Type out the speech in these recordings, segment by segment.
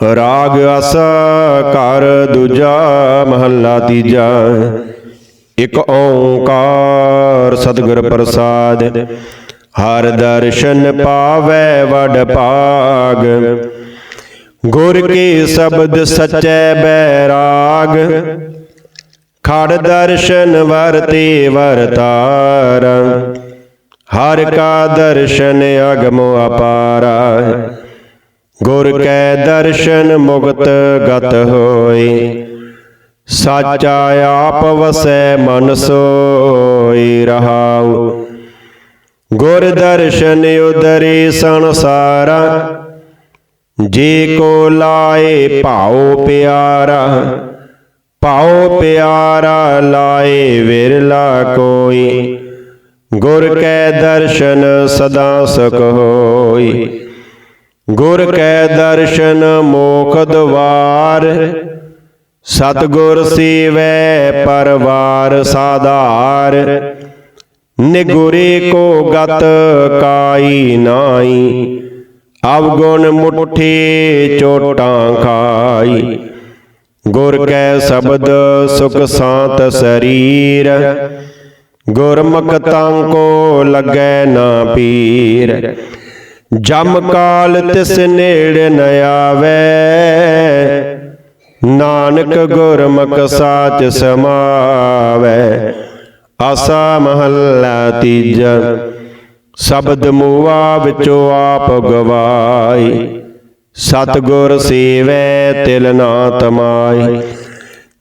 ਰਾਗ ਅਸ ਘਰ ਦੂਜਾ ਮਹੱਲਾ ਤੀਜਾ। ਇਕ ਓੰਕਾਰ ਸਤਿਗੁਰ ਪ੍ਰਸਾਦ, ਹਰ ਦਰਸ਼ਨ ਪਾਵੈ ਵਡ ਭਾਗ। ਗੁਰ ਕੇ ਸ਼ਬਦ ਸਚੈ ਬੈਰਾਗ ਖੜ ਦਰਸ਼ਨ ਵਰਤੇ ਵਰਤਾਰ। ਹਰ ਕਾ ਦਰਸ਼ਨ ਅਗਮੋ ਅਪਾਰਾ। ਗੁਰ ਕੈ ਦਰਸ਼ਨ ਮੁਕਤ ਗਤ ਹੋਏ ਸਾਚਾ ਆਪ ਵਸੈ ਮਨ ਸੋਈ ਰਹਾਉ। ਗੁਰ ਦਰਸ਼ਨ ਉਦਰੇ ਸੰਸਾਰਾ, ਜੇ ਕੋ ਲਾਏ ਭਾਉ ਪਿਆਰਾ ਭਾਉ ਪਿਆਰਾ ਲਾਏ ਵਿਰਲਾ ਕੋਈ। ਗੁਰ ਕੈ ਦਰਸ਼ਨ ਸਦਾ ਸੁਖ ਹੋਈ। ਗੁਰ ਕੈ ਦਰਸ਼ਨ ਮੋਖ ਦਵਾਰ ਸਤਗੁਰ ਸੀਵੈ ਪਰਵਾਰ ਸਾਧਾਰ। ਨਿਗੁਰੇ ਕੋ ਗਤ ਕਾਈ ਨਾਈ। ਅਵਗੁਣ ਮੁਠੀ ਚੋਟਾਂ ਖਾਈ। ਗੁਰ ਕੈ ਸ਼ਬਦ ਸੁਖ ਸਾਤ ਸਰੀਰ। ਗੁਰਮੁਖ ਤਾਂ ਕੋ ਲੱਗੈ ਨਾ ਪੀਰ। ਜਮ ਕਾਲ ਤਿਸ ਨੇੜ ਨ ਆਵੇ। ਨਾਨਕ ਗੁਰਮੁਖ ਸਾਚ ਸਮਾਵੈ। ਆਸਾ ਮਹੱਲਾ ਤੀਜਾ। ਸ਼ਬਦ ਮੂਆ ਵਿੱਚੋਂ ਆਪ ਗਵਾਈ। ਸਤਗੁਰ ਸੇਵੈ ਤਿਲ ਨਾ ਤਮਾਈ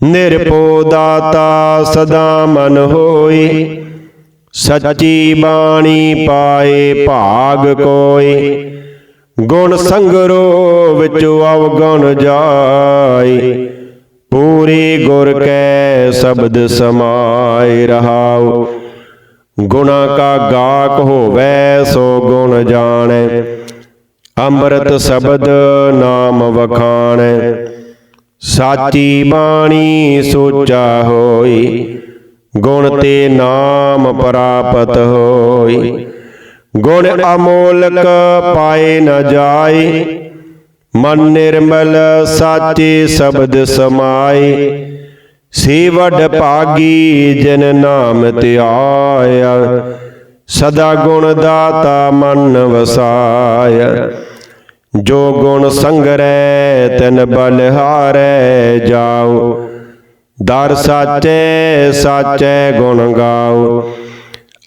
ਨਿਰਪੋ ਦਾਤਾ ਸਦਾ ਮਨ ਹੋਈ। ਸੱਚੀ ਬਾਣੀ ਪਾਏ ਭਾਗ ਕੋਈ ਗੁਣ ਸੰਗਰੋ ਵਿੱਚ ਅਵਗੁਣ ਜਾਈ ਪੂਰੀ ਗੁਰ ਕੈ ਸ਼ਬਦ ਸਮਾਏ ਰਹਾਉ। ਗੁਣਾ ਕਾ ਗਾਕ ਹੋਵੇ ਸੋ ਗੁਣ ਜਾਣੈ। ਅੰਮ੍ਰਿਤ ਸ਼ਬਦ ਨਾਮ ਵਖਾਣੈ। ਸਾਚੀ ਬਾਣੀ ਸੋਚਾ ਹੋਈ ਗੁਣ ਤੇ ਨਾਮ ਪ੍ਰਾਪਤ ਹੋਈ। ਗੁਣ ਅਮੋਲਕ ਪਾਏ ਨ ਜਾਏ। ਮਨ ਨਿਰਮਲ ਸਾਚੇ ਸ਼ਬਦ ਸਮਾਏ। ਸੀ ਭਾਗੀ ਜਿਨ ਨਾਮ ਧਿਆਇਆ ਸਦਾ ਗੁਣ ਦਾਤਾ ਮਨ ਵਸਾਇਆ। ਜੋ ਗੁਣ ਸੰਗਰੈ, ਤਨ ਬਲਿਹਾਰੈ ਜਾਓ ਦਰ ਸਾਚੈ ਸਾਚੈ ਗੁਣ ਗਾਓ।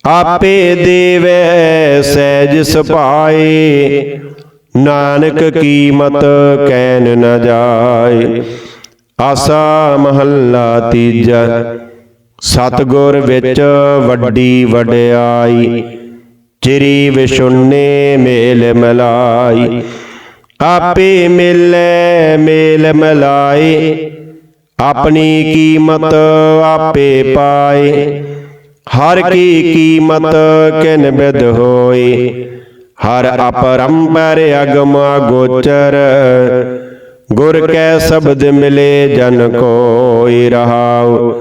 ਆਪੇ ਦੇਵੈ ਸਹਿਜ ਸੁਭਾਏ ਨਾਨਕ ਕੀਮਤ ਕੈਨ ਨਾ ਜਾਏ। ਆਸਾ ਮਹੱਲਾ ਤੀਜਾ, ਸਤਗੁਰ ਵਿੱਚ ਵੱਡੀ ਵਡਿਆਈ, ਚਿਰੀ ਵਿਸ਼ੁੰਨੇ ਮੇਲ ਮਲਾਈ। ਆਪੇ ਮਿਲੈ, ਮੇਲ ਮਲਾਈ ਆਪਣੀ ਕੀਮਤ ਆਪੇ ਪਾਏ। ਹਰ ਕੀ ਕੀਮਤ ਕਿਨ ਬਿਦ ਹੋਏ। ਹਰ ਅਪਰੰਪਰ ਅਗਮਾ ਗੋਚਰ ਗੁਰ ਕੈ ਸ਼ਬਦ ਮਿਲੇ ਜਨ ਕੋਈ ਰਹਾਉ।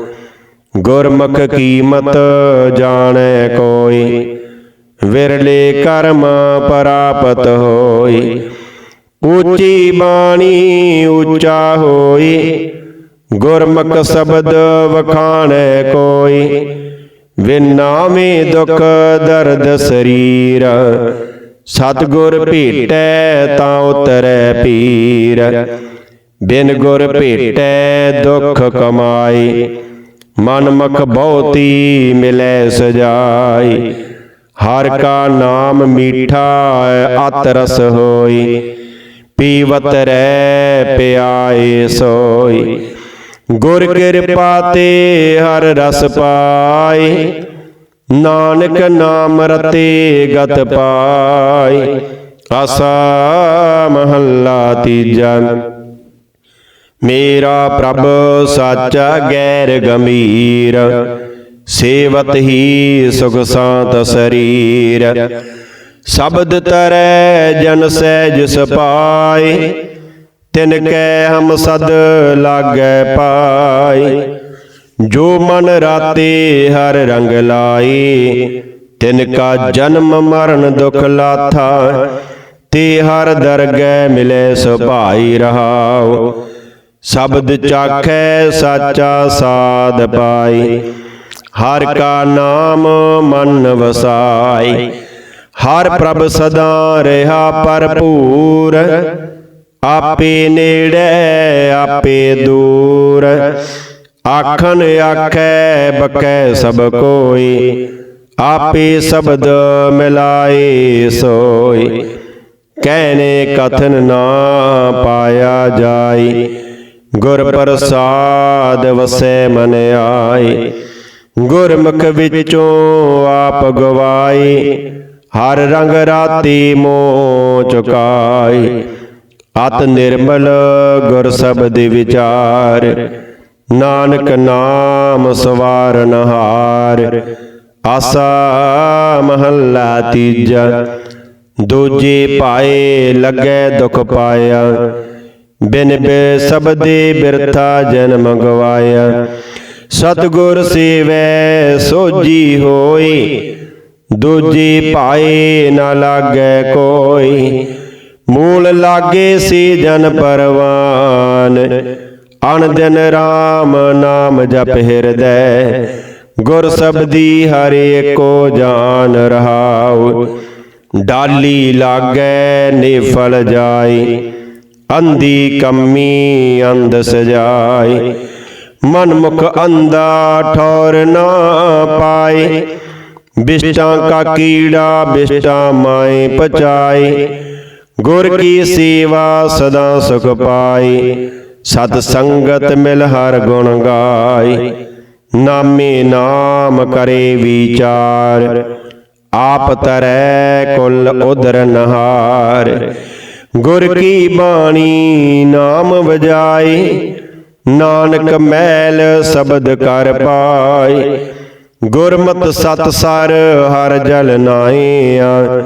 ਗੁਰਮੁਖ ਕੀਮਤ ਜਾਣੈ ਕੋਈ ਵਿਰਲੇ ਕਰਮ ਪ੍ਰਾਪਤ ਹੋਈ ਉੱਚੀ ਬਾਣੀ ਉੱਚਾ ਹੋਈ ਗੁਰਮੁਖ ਸ਼ਬਦ ਵਖਾਣੈ ਕੋਈ ਵਿਨਾਵੇਂ ਦੁਖ ਦਰਦ ਸਰੀਰ। ਸਤਗੁਰ ਭੇਟੈ ਤਾਂ ਉਤਰੈ ਪੀਰ। ਬਿਨ ਗੁਰ ਭੇਟੈ ਦੁਖ ਕਮਾਈ ਮਨ ਮਖ ਬਹੁਤੀ ਮਿਲੈ ਸਜਾਈ ਹਰ ਕਾ ਨਾਮ ਮੀਠਾ ਅਤ ਰਸ ਹੋਈ ਪੀਵਤ ਰਹਿ ਪਿਆਏ ਸੋਈ ਗੁਰ ਕਿਰਪਾ ਤੇ ਹਰ ਰਸ ਪਾਏ। ਨਾਨਕ ਨਾਮ ਰਤੇ ਗਤ ਪਾਈ ਆਸਾ ਮਹੱਲਾ ਤੀਜਾ। ਮੇਰਾ ਪ੍ਰਭ ਸਾਚਾ ਗੈਰ ਗੰਭੀਰ, ਸੇਵਤ ਹੀ ਸੁਖ ਸਾਤ ਸਰੀਰ। ਸ਼ਬਦ ਤਰੈ ਜਨ ਸਹਿਜ ਸਪਾਏ। ਤਿਨ ਕੈ ਹਮ ਸਦ ਲਾਗੈ ਪਾਈ। ਜੋ ਮਨ ਰਾਤੇ ਹਰ ਰੰਗ ਲਾਈ, ਤਿਨ ਕਾ ਜਨਮ ਮਰਨ ਦੁਖ ਲਾਥਾ, ਤੇ ਹਰ ਦਰਗਹਿ ਮਿਲੇ ਸੁਭਾਈ ਰਹਾਉ। ਸ਼ਬਦ ਚਾਖੈ ਸਾਚਾ ਸਾਧ ਪਾਈ, ਹਰ ਕਾ ਨਾਮ ਮਨ ਵਸਾਈ। ਹਰ ਪ੍ਰਭ ਸਦਾ ਰਹਾ ਭਰਪੂਰ ਆਪੇ ਨੇੜੇ, ਆਪੇ ਦੂਰ। ਆਖਣ ਆਖੈ ਬਕੈ ਸਭ ਕੋਈ। ਆਪੇ ਸ਼ਬਦ ਮਿਲਾਏ ਸੋਈ। ਕਹਿਨੇ ਕਥਨ ਨਾ ਪਾਇਆ ਜਾਈ। ਗੁਰ ਪ੍ਰਸਾਦ ਵਸੈ ਮਨ ਆਈ। ਗੁਰਮੁਖ ਵਿੱਚੋਂ ਆਪ ਗਵਾਈ। ਹਰ ਰੰਗ ਰਾਤੀ ਮੋ ਚੁਕਾਈ। ਅਤ ਨਿਰਮਲ ਗੁਰ ਸ਼ਬਦ ਵਿਚਾਰ, ਨਾਨਕ ਨਾਮ ਸਵਾਰਨ ਹਾਰ ਆਸਾ ਮਹੱਲਾ ਤੀਜਾ, ਦੂਜੇ ਪਾਏ ਲੱਗੇ ਦੁਖ ਪਾਇਆ। ਬਿਨ ਬੇ ਸਬਦੇ ਬਿਰਥਾ ਜਨਮ ਗਵਾਇਆ। ਸਤਗੁਰ ਸੇਵੈ ਸੋਜੀ ਹੋਈ ਦੂਜੀ ਪਾਏ ਨਾ ਲਾਗੇ ਕੋਈ। ਮੂਲ ਲਾਗੇ ਸੀ ਜਨ ਪਰਵਾਨ। ਅਨ ਦਿਨ RAM ਨਾਮ ਜਪ ਹਿਰਦੈ। ਗੁਰ ਸਬਦੀ ਹਰਿ ਕੋ ਜਾਨ ਰਹਾਉ। ਡਾਲੀ ਲਾਗੈ ਨਿਫਲ ਜਾਈ ਅੰਧੀ ਕੰਮੀ ਅੰਧ ਸਜਾਈ ਮਨ ਮੁਖ ਅੰਧਾ ਠੌਰ ਨਾ ਪਾਏ। ਬਿਸ਼ਟਾਂ ਕਾ ਕੀੜਾ ਬਿਸ਼ਟਾਂ ਮਾਏ ਪਚਾਏ। ਗੁਰ ਕੀ ਸੇਵਾ ਸਦਾ ਸੁਖ ਪਾਈ। ਸਤ ਸੰਗਤ ਮਿਲ ਹਰ ਗੁਣ ਗਾਈ। ਨਾਮੇ ਨਾਮ ਕਰੇ ਵਿਚਾਰ। ਆਪ ਤਰੈ ਕੁਲ ਉਦਰ ਨਹਾਰ। ਗੁਰ ਕੀ ਬਾਣੀ ਨਾਮ ਵਜਾਈ ਨਾਨਕ ਮੈਲ ਸ਼ਬਦ ਕਰ ਪਾਈ ਗੁਰਮਤਿ ਸਤ ਸਰ ਹਰ ਜਲ ਨਾਈਆ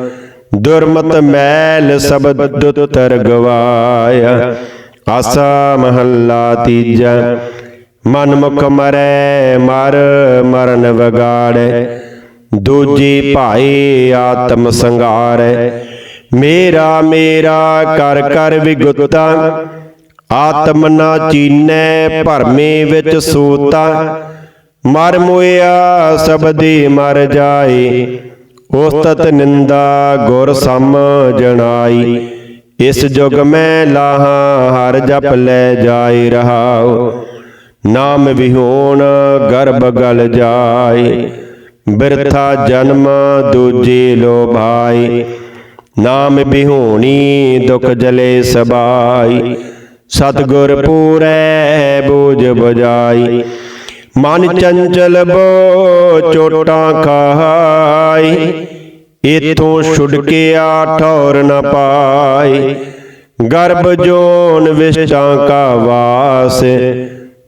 ਦੁਰਮਤ ਮੈਲ ਸ਼ਬਦ ਉਤਰ ਗਵਾਇਆ। ਆਸਾ ਮਹੱਲਾ ਤੀਜਾ ਮਨ ਮੁਖ ਮਰੈ, ਮਰ ਮਰਨ ਵਿਗਾੜੈ। ਦੂਜੀ ਭਾਈ ਆਤਮ ਸੰਗਾਰੈ ਮੇਰਾ ਮੇਰਾ ਕਰ ਕਰ ਵਿਗੁਤਾ, ਆਤਮ ਨਾ ਚੀਨੈ, ਭਰਮੇ ਵਿੱਚ ਸੂਤਾ। ਮਰ ਮੋਇਆ ਸਬਦੀ ਮਰ ਜਾਏ। ਉਸਤਤ ਨਿੰਦਾ ਗੁਰ ਸਮ ਜਣਾਈ। ਇਸ ਜੁਗ ਮੈਂ ਲਾਹਾਂ, ਹਰ ਜਪ ਲੈ ਜਾਇ ਰਹਾਉ। ਨਾਮ ਵਿਹੋਣ, ਗਰਭ ਗਲ ਜਾਏ। ਬਿਰਥਾ ਜਨਮ, ਦੂਜੇ ਲੋ ਨਾਮ ਬਿਹੋਣੀ ਦੁਖ ਜਲੇ ਸਬਾਈ। ਸਤਗੁਰ ਪੂਰੈ, ਬੂਝ ਬਜਾਈ ਮਨ ਚੰਚਲ ਬੋ ਚੋਟਾਂ ਖਾਈ, ਇਥੋਂ ਛੁੱਟ ਕੇ ਆ ਠੌਰ ਨ ਪਾਈ। ਗਰਭ ਜੋਨ ਵਿਸ਼ਟਾਂ ਕਾ ਵਾਸ,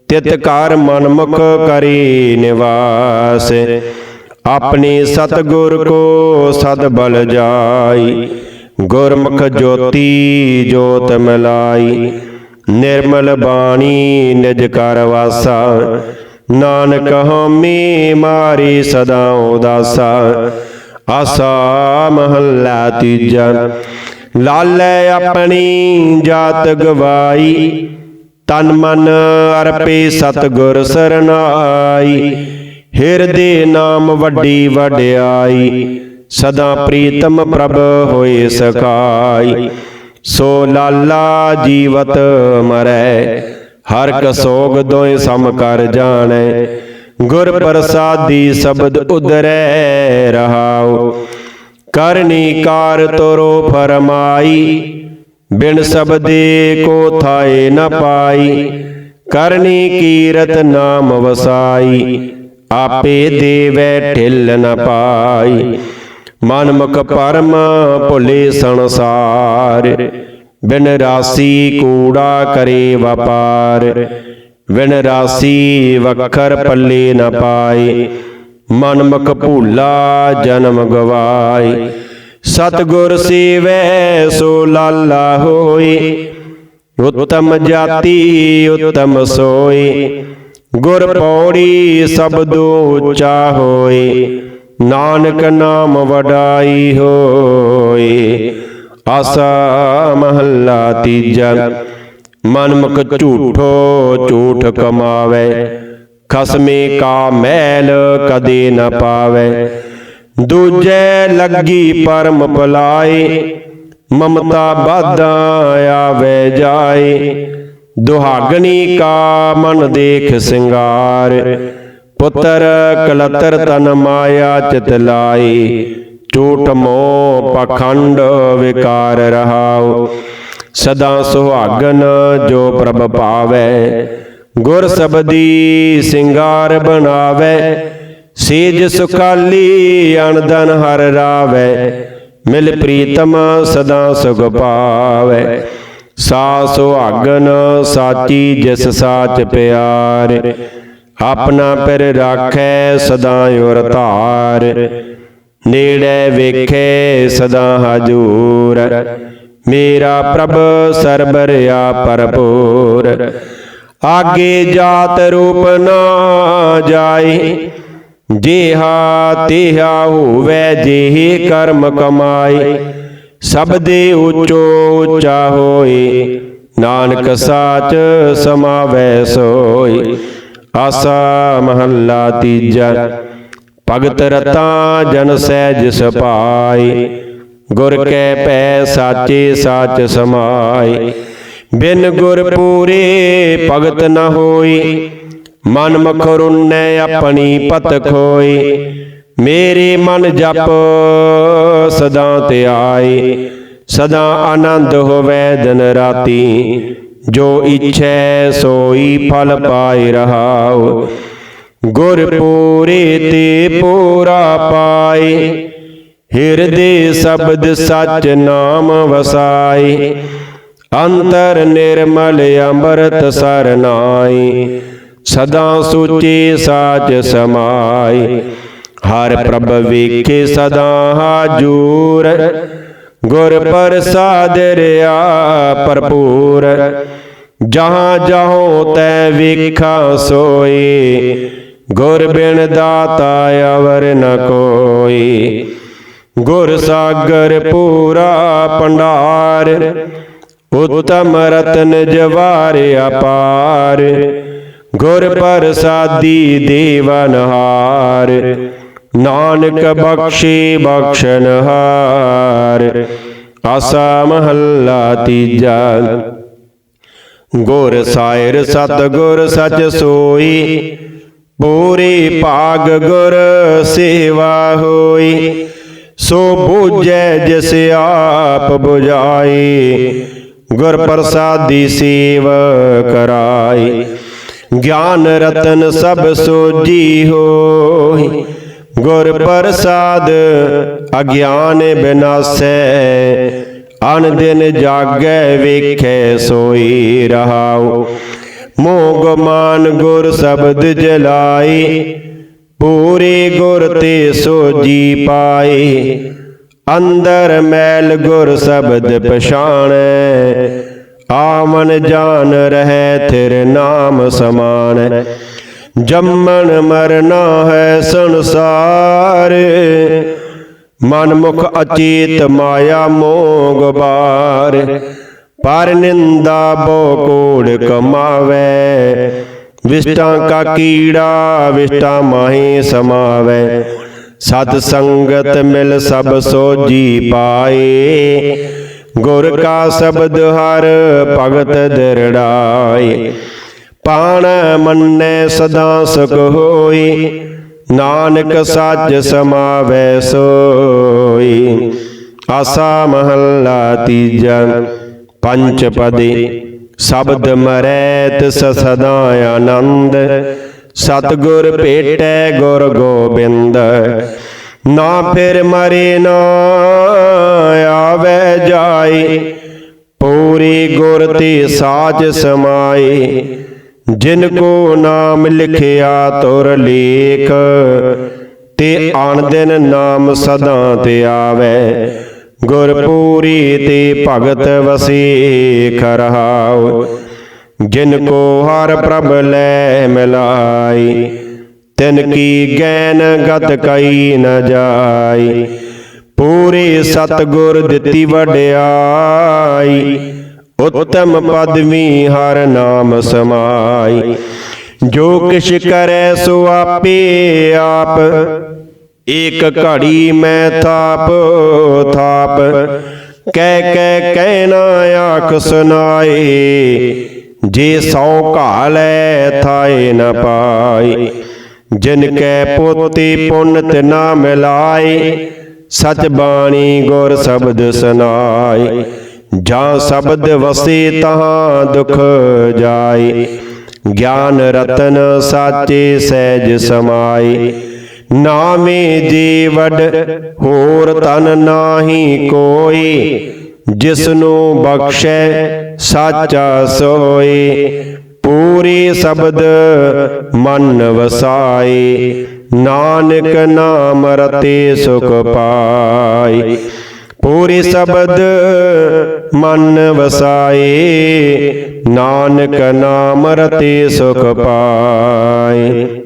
ਤਿਤ ਕਰ ਮਨਮੁਖ ਕਰੀ ਨਿਵਾਸ। ਆਪਣੇ ਸਤਗੁਰ ਕੋ ਸਦ ਬਲ ਜਾਈ, ਗੁਰਮੁਖ ਜੋਤੀ ਜੋਤ ਮਲਾਈ। ਨਿਰਮਲ ਬਾਣੀ ਨਿਜ ਕਰ ਵਾਸਾ ਨਾਨਕ ਹਮੀ ਮਾਰੀ ਸਦਾ ਉਦਾਸਾ, ਆਸਾ ਮਹੱਲਾ ਤੀਜਾ। ਲਾਲੈ ਆਪਣੀ ਜਾਤ ਗਵਾਈ, ਤਨ ਮਨ ਅਰਪੇ ਸਤਗੁਰ ਸਰਨਾਈ। ਹਿਰਦੇ ਨਾਮ ਵੱਡੀ ਵਡਿਆਈ, ਸਦਾ ਪ੍ਰੀਤਮ ਪ੍ਰਭ ਹੋਏ ਸਖਾਈ। ਸੋ ਲਾਲਾ ਜੀਵਤ ਮਰੈ ਹਰ ਕਸੋਗ ਦੋਇ ਸਮ ਕਰ ਜਾਣੈ। ਗੁਰ ਪ੍ਰਸਾਦੀ ਸ਼ਬਦ ਉਦਰੈ ਰਹਾਉ। ਕਰਨੀ ਕਾਰ ਤੋਰੋ ਫਰਮਾਈ। ਬਿਨ ਸਬਦੇ ਕੋ ਥਾਏ ਨ ਪਾਈ। ਕਰਨੀ ਕੀਰਤ ਨਾਮ ਵਸਾਈ। ਆਪੇ ਦੇਵੈ ਢਿਲ ਨ ਪਾਈ। ਮਨ ਮੁਖ ਪਰਮ ਭੁਲੇ ਸੰਸਾਰ। ਬਿਨ ਰਾਸੀ ਕੂੜਾ ਕਰੇ ਵਪਾਰ, ਬਿਨ ਰਾਸੀ ਵਖਰ ਪੱਲੇ ਨ ਪਾਏ ਮਨ ਮੁਖ ਭੂਲਾ ਜਨਮ ਗਵਾਏ। ਸਤਗੁਰ ਸੇਵੈ ਸੋ ਲਾਲਾ ਹੋਏ, ਉਤਮ ਜਾਤੀ ਉਤਮ ਸੋਏ। ਗੁਰ ਪੌੜੀ ਸਬਦੋ ਉੱਚਾ ਹੋਏ, ਨਾਨਕ ਨਾਮ ਵਡਾਈ ਹੋਏ। ਆਸਾ ਮਹੱਲਾ ਤੀਜਾ। ਮਨਮੁਖ ਝੂਠੋ ਝੂਠ ਕਮਾਵੇ। ਖਸਮੇ ਕਾ ਮੈਲ ਕਦੇ ਨ ਪਾਵੇ। ਦੂਜੇ ਲੱਗੀ ਪਰਮ ਭਲਾਈ ਮਮਤਾ ਬਾਧਾ ਆਵੇ ਜਾਏ। ਦੁਹਾਗਣੀ ਕਾ ਮਨ ਦੇਖ ਸਿੰਗਾਰ। ਪੁੱਤਰ ਕਲਤਰ ਤਨ ਮਾਇਆ ਚਿਤ ਲਾਈ ਝੂਠ ਮੋਹ ਪਖੰਡ ਵਿਕਾਰ ਰਹਾਉ। ਸਦਾ ਸੁਹਾਗਨ ਜੋ ਪ੍ਰਭ ਪਾਵੇ। ਗੁਰ ਸਬਦੀ ਸਿੰਗਾਰ ਬਣਾਵੇ। ਸੇਜ ਸੁਖਾਲੀ ਅਨੰਦਨ ਹਰ ਰਾਵੇ। ਮਿਲ ਪ੍ਰੀਤਮ ਸਦਾ ਸੁਖ ਪਾਵੇ। ਸਾ ਸੁਹਾਗਨ ਸਾਚੀ ਜਿਸ ਸਾਚ ਪਿਆਰ। ਆਪਣਾ ਪਿਰ ਰਾਖੈ ਸਦਾ ਉਰ ਧਾਰ। ਨੇੜੇ ਵੇਖੇ ਸਦਾ ਹਜੂਰ। ਮੇਰਾ ਪ੍ਰਭ ਸਰਬਰਿਆ ਭਰਪੂਰ। ਆਗੇ ਜਾਤ ਰੂਪ ਨਾ ਜਾਏ। ਜਿਹਾ ਤਿਹਾ ਹੋਵੇ ਜਿਹੇ ਕਰਮ ਕਮਾਏ। ਸਭ ਦੇ ਉੱਚੋ ਉਚਾ ਹੋਏ। ਨਾਨਕ ਸਾਚ ਸਮਾਵੈ ਸੋਈ ਆਸਾ ਮਹੱਲਾ ਤੀਜਾ। ਭਗਤ ਰਤਾ ਜਨ ਸਹਿਜ ਸਪਾਈ ਗੁਰ ਕੈ ਪੈ ਸਾਚੇ ਸਾਚ ਸਮਾਈ। ਬਿਨ ਗੁਰ ਪੂਰੇ ਭਗਤ ਨ ਹੋਈ। ਮਨ ਮਖਰੁਨੈ ਆਪਣੀ ਪਤ ਖੋਈ। ਮੇਰੇ ਮਨ ਜਪ ਸਦਾ ਤੇ ਆਏ ਸਦਾ ਆਨੰਦ ਹੋਵੇ ਦਿਨ ਰਾਤੀ। ਜੋ ਇਛੈ ਸੋਈ ਫਲ ਪਾਈ ਰਹਾਉ। ਗੁਰ ਪੂਰੇ ਤੇ ਪੂਰਾ ਪਾਏ, ਹਿਰਦੇ ਸ਼ਬਦ ਸਚ ਨਾਮ ਵਸਾਈ ਅੰਤਰ ਨਿਰਮਲ ਅੰਮ੍ਰਿਤ ਸਰਨਾਈ ਸਦਾ ਸੁਚੇ ਸਾਚ ਸਮਾਈ ਹਰ ਪ੍ਰਭ ਵੇਖੇ ਸਦਾ ਹਾਜੂਰ, ਗੁਰ ਪ੍ਰਸਾਦ ਰਿਆ ਭਰਪੂਰ, ਜਹਾਂ ਜਹੋਂ ਤੈ ਵੇਖਾ ਸੋਏ ਗੁਰ ਬਿਨ ਦਾਤਾ ਅਵਰ ਨ ਕੋਈ। ਗੁਰ ਸਾਗਰ ਪੂਰਾ ਭੰਡਾਰ ਉਤਮ ਰਤਨ ਜਵਾਰ ਅਪਾਰ। ਗੁਰ ਪ੍ਰਸਾਦੀ ਦੇਵਨਹਾਰ ਨਾਨਕ ਬਖਸ਼ੇ ਬਖਸ਼ਨਹਾਰ ਆਸਾ ਮਹੱਲਾ ਤੀਜਾ। ਗੁਰ ਸਾਇਰ ਸਤ ਗੁਰ ਸਚ ਸੋਈ ਪੂਰੇ ਭਾਗ ਗੁਰ ਸੇਵਾ ਹੋਈ। ਸੋ ਬੂਝੈ ਜਿਸ ਆਪ 부ਝਾਈ ਗੁਰ ਪ੍ਰਸਾਦੀ ਸੇਵ ਕਰਾਈ। ਗਿਆਨ ਰਤਨ ਸਭ ਸੋਜੀ ਹੋਈ। ਗੁਰ ਪ੍ਰਸਾਦ ਅਗਿਆਨ ਬਿਨਾਸੈ। ਅਨ ਦਿਨ ਜਾਗੈ ਵੇਖੈ ਸੋਈ ਰਹਾਉ। ਮੋਗ ਮਾਨ ਗੁਰ ਸ਼ਬਦ ਜਲਾਏ, ਪੂਰੇ ਗੁਰ ਤੇ ਸੋਜੀ ਪਾਈ ਅੰਦਰ ਮੈਲ ਗੁਰ ਸ਼ਬਦ ਪਛਾਣੈ ਆਮਨ ਜਾਨ ਰਹਿ ਥਿਰ ਨਾਮ ਸਮਾਨ। ਜੰਮਣ ਮਰਨਾ ਹੈ ਸੰਸਾਰ ਮਨ ਮੁਖ ਅਚੇਤ ਮਾਇਆ ਮੋਗ ਬਾਰ। ਪਰ ਨਿੰਦਾ ਬੋ ਕੋੜ ਕਮਾਵੇ। ਵਿਸ਼ਟਾਂ ਕਾ ਕੀੜਾ ਵਿਸ਼ਟਾ ਮਾਹੀ ਸਮਾਵੇ। ਸਤ ਸੰਗਤ ਮਿਲ ਸਭ ਸੋਜੀ ਪਾਏ। ਗੁਰ ਕਾ ਸ਼ਬਦ ਹਰ ਭਗਤ ਦਿਰੜਾਏ। ਪਾਣ ਮੰਨੈ ਸਦਾ ਸੁਖ ਹੋਈ ਨਾਨਕ ਸੱਚ ਸਮਾਵੈ ਸੋਈ ਆਸਾ ਮਹੱਲਾ ਤੀਜਾ। ਪੰਚ ਪਦੇ, ਸ਼ਬਦ ਮਰੈ ਤਿਸ ਆਨੰਦ, ਸਤਗੁਰ ਭੇਟੈ ਗੁਰ ਗੋਬਿੰਦ। ਨਾ ਫਿਰ ਮਰੇ ਨਾ ਆਵੇ ਜਾਈ ਪੂਰੀ ਗੁਰ ਤੇ ਸਾਜ ਸਮਾਏ। ਜਿਨ ਕੋ ਨਾਮ ਲਿਖਿਆ ਤੁਰ ਲੇਖ, ਤੇ ਆਣ ਦਿਨ ਨਾਮ ਸਦਾ ਤੇ ਆਵੇ। ਗੁਰ ਪੂਰੀ ਤੇ ਭਗਤ ਵਸੀ ਖਰਹਾਉ ਜਿਨ ਕੋ ਹਰ ਪ੍ਰਭ ਲੈ ਮਿਲਾਈ, ਤਿਨ ਕੀ ਗੈਨ ਗਤ ਕਈ ਨ ਜਾਈ, ਪੂਰੇ ਸਤਗੁਰ ਦਿੱਤੀ ਵਡਿਆਈ, ਉੱਤਮ ਪਦਵੀ ਹਰ ਨਾਮ ਸਮਾਈ, ਜੋ ਕਿਛ ਕਰੈ ਸੋ ਆਪੇ ਆਪ ਏਕ ਘੜੀ ਮੈਂ ਥਾਪ ਥਾਪ। ਕਹਿ ਕਹਿ ਕਹਿਣਾ ਆਖ ਸੁਨਾਏ ਜੇ ਸੌ ਘਾਲੈ ਥਾਏ ਨ ਪਾਈ ਜਿਨ ਕੈ ਪੋਤੀ ਪੁੰਨਤ ਨਾ ਮਿਲਾਏ, ਸਚ ਬਾਣੀ ਗੁਰ ਸ਼ਬਦ ਸੁਨਾਏ ਜਾਂ ਸ਼ਬਦ ਵਸੇ ਤਹਾਂ ਦੁਖ ਜਾਏ, ਗਿਆਨ ਰਤਨ ਸਾਚੇ ਸਹਿਜ ਸਮਾਏ। ਨਾਮੇ ਜੀ ਵਡ ਹੋਰ ਤਨ ਨਾਹੀ ਕੋਈ, ਜਿਸਨੂੰ ਬਖਸ਼ੈ ਸਾਚਾ ਸੋਏ। ਪੂਰੀ ਸ਼ਬਦ ਮਨ ਵਸਾਏ, ਨਾਨਕ ਨਾਮ ਰਤੇ ਸੁਖ ਪਾਈ ਪੂਰੀ ਸ਼ਬਦ ਮਨ ਵਸਾਏ, ਨਾਨਕ ਨਾਮ ਰਤੇ ਸੁਖ ਪਾਈ